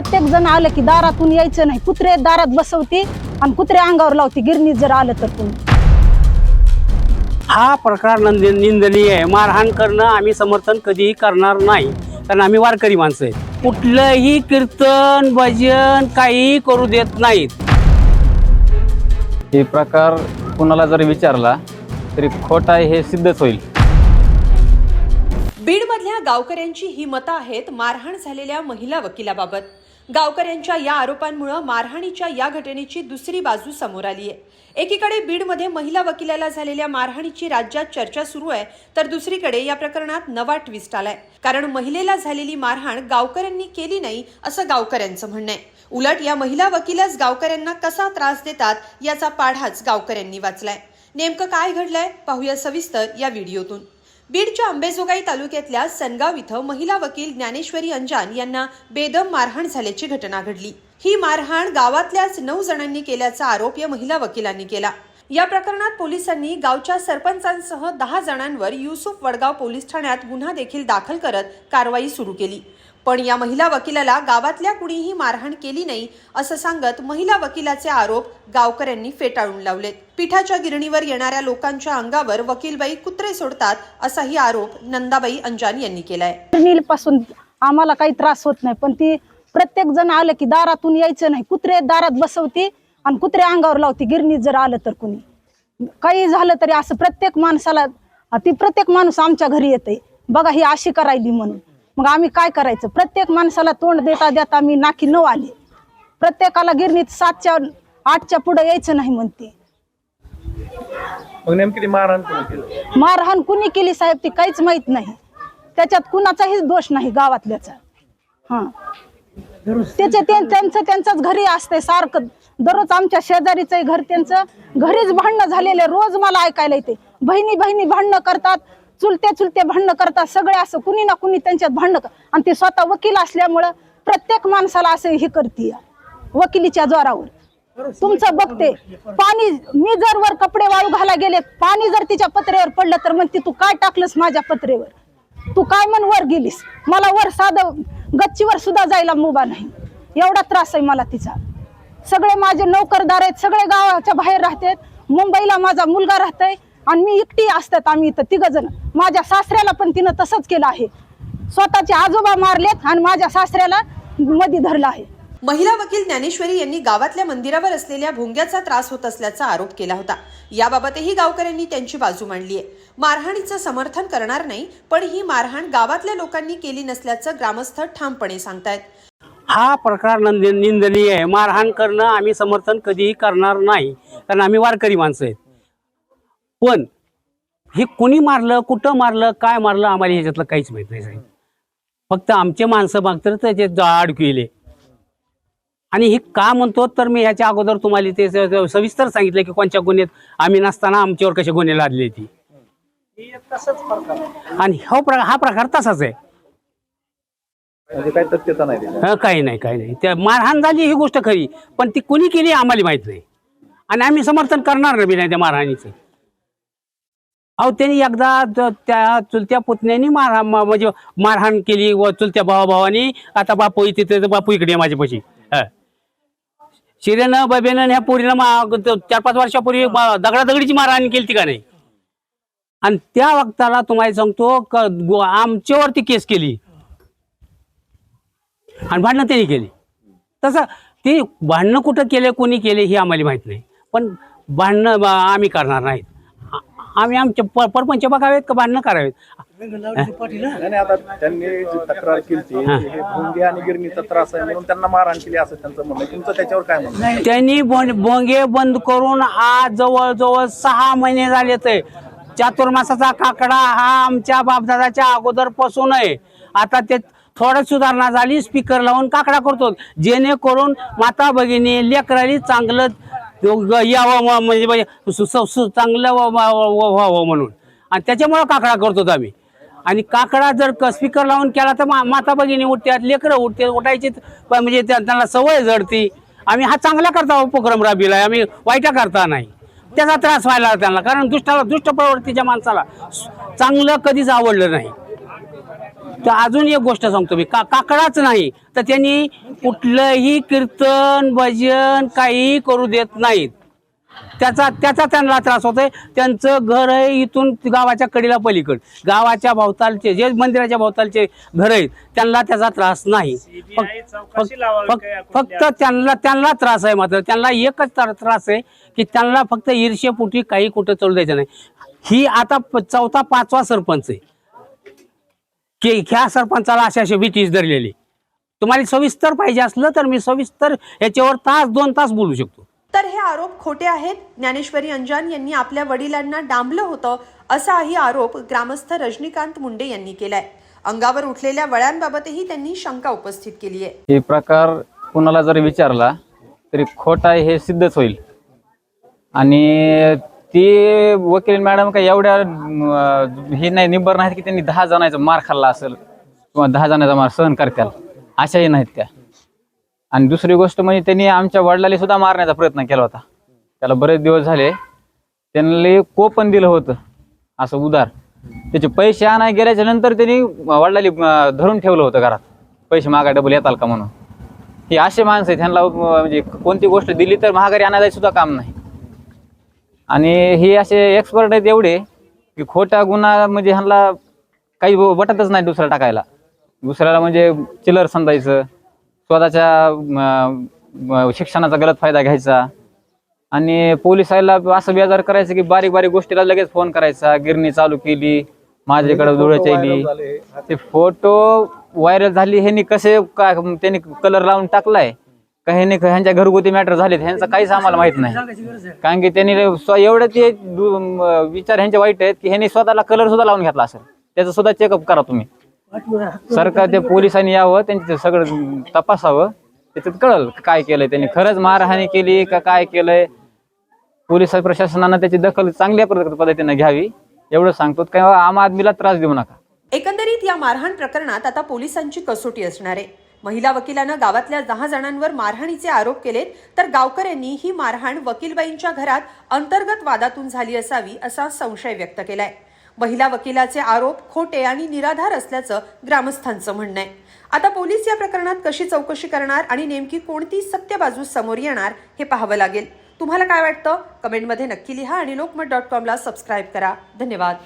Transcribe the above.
प्रत्येक जण आलं की दारातून यायचं नाही. कुत्रे दारात बसवते आणि कुत्रे अंगावर लावते. गिरणीत जर आलं तर कोणी? हा प्रकार नंद निंदनीय आहे. मारहाण करणं आम्ही समर्थन कधीही करणार नाही. कारण आम्ही वारकरी माणसं आहे कुठलंही कीर्तन भजन काहीही करू देत नाहीत. हे प्रकार कुणाला जर विचारला तरी खोटा आहे हे सिद्धच होईल. बीडमधल्या गावकऱ्यांची ही मतं आहेत मारहाण झालेल्या महिला वकिलाबाबत. गावकऱ्यांच्या या आरोपांमुळे मारहाणीच्या या घटनेची दुसरी बाजू समोर आली आहे. एकीकडे बीडमध्ये महिला वकिलाला झालेल्या मारहाणीची राज्यात चर्चा सुरू आहे तर दुसरीकडे या प्रकरणात नवा ट्विस्ट आलाय. कारण महिलेला झालेली मारहाण गावकऱ्यांनी केली नाही असं गावकऱ्यांचं म्हणणं आहे. उलट या महिला वकिलच गावकऱ्यांना कसा त्रास देतात याचा पाढाच गावकऱ्यांनी वाचलाय. नेमकं काय घडलंय पाहूया सविस्तर या व्हिडिओतून. बीडच्या अंबेजोगाई तालुक्यातल्या सनगाव इथं महिला वकील ज्ञानेश्वरी अंजान यांना बेदम मारहाण झाल्याची घटना घडली. ही मारहाण गावातल्याच नऊ जणांनी केल्याचा आरोप या महिला वकिलांनी केला. या प्रकरणात पोलिसांनी गावच्या सरपंचांसह दहा जणांवर युसुफ वडगाव पोलीस ठाण्यात गुन्हा देखील दाखल करत कारवाई सुरू केली. पण या महिला वकिलाला गावातल्या कुणीही मारहाण केली नाही असं सांगत महिला वकिलाचे आरोप गावकऱ्यांनी फेटाळून लावलेत. पिठाच्या गिरणीवर येणाऱ्या लोकांच्या अंगावर वकीलबाई कुत्रे सोडतात असाही आरोप नंदाबाई अंजान यांनी केलाय. पासून आम्हाला काही त्रास होत नाही पण ती प्रत्येक जण आलं की दारातून यायचं नाही. कुत्रे दारात बसवते आणि कुत्रे अंगावर लावते गिरणीत जर आलं तर कुणी? काही झालं तरी असं प्रत्येक माणसाला ती प्रत्येक माणूस आमच्या घरी येते बघा ही अशी करायली म्हणून. मग आम्ही काय करायचं? प्रत्येक माणसाला तोंड देता देता मी नाकी नऊ आले. प्रत्येकाला गिरणीत सातच्या आठच्या पुढे यायचं नाही म्हणते. मग नेमकी ती मारहाण कोणी केलं? मारहाण कुणी केली साहेब ती काहीच माहीत नाही. त्याच्यात कुणाचाही दोष नाही गावातल्याचा. हा. त्याचे ते- त्यांचं त्यांचंच घरी असते सारखं. दररोज आमच्या शेजारीचं घर त्यांचं. घरीच भांडणं झालेले रोज मला ऐकायला येते. बहिणी बहिणी भांडणं करतात. चुलते चुलते भांडणं करतात. सगळे असं कुणी ना कुणी त्यांच्यात भांडणं आणि ते स्वतः वकील असल्यामुळं प्रत्येक माणसाला असं हे करते वकिलीच्या जोरावर. तुमचं बघते. पाणी मी जर वर कपडे वाळू घाला गेले पाणी जर तिच्या पत्रेवर पडलं तर म्हणते तू काय टाकलंस माझ्या पत्रेवर? तू काय म्हण वर गेलीस? मला वर साधं गच्चीवर सुद्धा जायला मुभा नाही. एवढा त्रास आहे मला तिचा. सगळे माझे नोकरदार आहेत सगळे गावाच्या बाहेर राहतात. मुंबईला माझा मुलगा राहतोय आणि मी एकटी असतात आम्ही इथं तिघ जण माझ्या सासऱ्याला पण तिनं तसंच केलं आहे. स्वतःचे आजोबा मारलेत आणि माझ्या सासऱ्याला मध्ये धरलं आहे. महिला वकील ज्ञानेश्वरी यांनी गावातल्या मंदिरावर असलेल्या भोंग्याचा त्रास होत असल्याचा आरोप केला होता. याबाबतही गावकऱ्यांनी त्यांची बाजू मांडली आहे. मारहाणीचं समर्थन करणार नाही पण ही मारहाण गावातल्या लोकांनी केली नसल्याचं ग्रामस्थ ठामपणे सांगतायत. हा प्रकार नंद निंदनीय आहे. मारहाण करणं आम्ही समर्थन कधीही करणार नाही कारण आम्ही वारकरी माणसं आहेत. पण हे कोणी मारलं कुठं मारलं काय मारलं आम्हाला ह्याच्यातलं काहीच माहीत नाही साहेब. फक्त आमचे माणसं मागतात त्याचे जाड केले आणि हे का म्हणतो तर मी ह्याच्या अगोदर तुम्हाला ते स- सविस्तर सांगितलं की कोणत्या गुन्ह्यात आम्ही नसताना आमच्यावर कसे गुन्हे लादले ती आणि हा प्र हा प्रकार तसाच आहे. म्हणजे काही तथ्यता नाही. हं, काही नाही काही नाही. त्या मारहाण झाली ही गोष्ट खरी पण ती कुणी केली आम्हाला माहीत नाही. आणि आम्ही समर्थन करणार बी नाही त्या मारहाणीचं. अहो त्यांनी एकदा ज- त्या चुलत्या पुतण्यानी मार म- म्हणजे मारहाण केली व चुलत्या भावा भावानी आता बापू इथे तर बापू इकडे माझ्यापाशी. हं. शिरेनं बबेनं ह्या पोरीनं मा- त- चार पाच वर्षापूर्वी दगडादगडीची मारहाण केली ती का नाही? आणि त्या वक्ताला तुम्हाला सांगतो क- गो- आमच्यावरती केस केली. आणि भांडणं त्यांनी केली. तसं ते भांडणं कुठं केले कोणी केले हे आम्हाला माहीत नाही. पण भांडणं ब- आम्ही करणार नाहीत. आ- आम्ही आमचे प- परपंच बघावेत का भांडणं करावेत? नाही नाही, आता त्यांनी जी तक्रार केली हे. भोंगे आणि गिरणीचा त्रास आहे म्हणून त्यांना मारहाण केली असं त्यांचं म्हणणं आहे. तुमचं त्याच्यावर काय म्हणणं आहे? त्यांनी बों- बोंगे बंद करून आज जवळजवळ सहा महिने झाले ते. चातुर्मासाचा काकडा हा आमच्या बापदादाच्या अगोदरपासून आहे आता ते थोडं सुधारणा झाली स्पीकर लावून काकडा करतो. जेणेकरून माता भगिनी लेकराली चांगलं ग- यावं म- म्हणजे म्हणजे सु- सु- सु- चांगलं व- व- व- व्हावं म्हणून. आणि त्याच्यामुळं काकडा करतो आम्ही. आणि काकडा जर स्पीकर लावून केला तर मा- माता भगिनी उठतात लेकरं उठते उठायची म्हणजे त्या- त्यांना सवय जडती. आम्ही हा चांगला करता हो उपक्रम राबविलाय आम्ही वाईटा करता नाही. त्याचा त्रास व्हायला त्यांना कारण दुष्टाला दुष्ट प्रवृत्तीच्या माणसाला चांगलं कधीच आवडलं नाही. तर अजून एक गोष्ट सांगतो मी का काकडाच नाही तर त्यांनी कुठलंही कीर्तन भजन काही करू देत नाहीत. त्याचा त्याचा त्यांना त्रास होतोय. त्यांचं घर आहे इथून गावाच्या कडीला पलीकड. गावाच्या भोवतालचे जे मंदिराच्या भोवतालचे घर आहेत त्यांना त्याचा त्रास नाही. फक्त त्यांना त्यांना त्रास आहे मात्र. त्यांना एकच त्र- त्रास आहे की त्यांना फक्त ईर्ष्यपोटी काही कुठं चालू द्यायचं नाही. ही आता चौथा पाचवा सरपंच आहे. की ह्या सरपंचाला अशा अशा भीतीच धरलेली तुम्हाला सविस्तर पाहिजे असलं तर मी सविस्तर याच्यावर तास दोन तास बोलू शकतो. तर हे आरोप खोटे आहेत. ज्ञानेश्वरी अंजान यांनी आपल्या वडिलांना डांबलं होतं असाही आरोप ग्रामस्थ रजनीकांत मुंडे यांनी केलाय. अंगावर उठलेल्या वळ्यांबाबतही त्यांनी शंका उपस्थित केली आहे हे प्रकार कुणाला जर विचारला तरी खोट आहे हे सिद्धच होईल. आणि ती वकील मॅडम काय एवढ्या हे नाही निबर नाहीत की त्यांनी दहा जणांचा मार खाल्ला असेल किंवा दहा जणांचा मार सहन करत्याल. अशाही नाहीत त्या. आणि दुसरी गोष्ट म्हणजे त्यांनी आमच्या वडिलाला सुद्धा मारण्याचा प्रयत्न केला होता. त्याला बरेच दिवस झाले. त्यांना कोपन दिलं होतं. असं उदार. त्याचे पैसे आणाय गेल्याच्यानंतर त्यांनी वडिलाली धरून ठेवलं होतं घरात. पैसे मागा डबल येताल का म्हणून. हे असे माणसं आहेत. ह्यांना म्हणजे कोणती गोष्ट दिली तर महागारी आणायला सुद्धा काम नाही. आणि हे असे एक्सपर्ट आहेत एवढे की खोटा गुन्हा म्हणजे ह्यांना काही वाटतच नाही दुसरा टाकायला. दुसऱ्याला म्हणजे चिलर समजायचं. स्वतःच्या शिक्षणाचा गलत फायदा घ्यायचा. आणि पोलिसाला असं बेजार करायचं की बारीक बारीक गोष्टीला लगेच फोन करायचा. गिरणी चालू केली माझ्याकडे धुळ्याची ते फोटो व्हायरल झाली ह्यांनी कसे काय त्यांनी कलर लावून टाकलाय? का ह्यांनी ह्यांच्या घरगुती मॅटर झालेत? ह्यांचं काहीच आम्हाला माहीत नाही. कारण की त्यांनी स्व- एवढं ते विचार ह्यांचे वाईट आहेत की ह्यांनी स्वतःला कलर सुद्धा लावून घेतला असेल. त्याचं सुद्धा चेकअप करा तुम्ही. सरकार ते पोलिसांनी यावं त्यांचं सगळं तपासावं. त्याच्यात कळल काय केलंय त्यांनी. खरंच मारहाणी केली का काय केलंय? पोलीस प्रशासनानं त्याची दखल चांगल्या पद्धतीनं पद्धतीने घ्यावी. एवढं सांगतो. काय आम आदमीला त्रास देऊ नका. एकंदरीत या मारहाण प्रकरणात आता पोलिसांची कसोटी असणार आहे. महिला वकिलानं गावातल्या दहा जणांवर मारहाणीचे आरोप केलेत तर गावकऱ्यांनी ही मारहाण वकीलबाईंच्या घरात अंतर्गत वादातून झाली असावी असा संशय व्यक्त केलाय. महिला वकिलाचे आरोप खोटे आणि निराधार असल्याचं ग्रामस्थांचं म्हणणं आहे. आता पोलीस या प्रकरणात कशी चौकशी करणार आणि नेमकी कोणती सत्य बाजू समोर येणार हे पाहावं लागेल. तुम्हाला काय वाटतं? कमेंटमध्ये नक्की लिहा आणि लोकमत डॉट कॉमला सबस्क्राईब करा. धन्यवाद.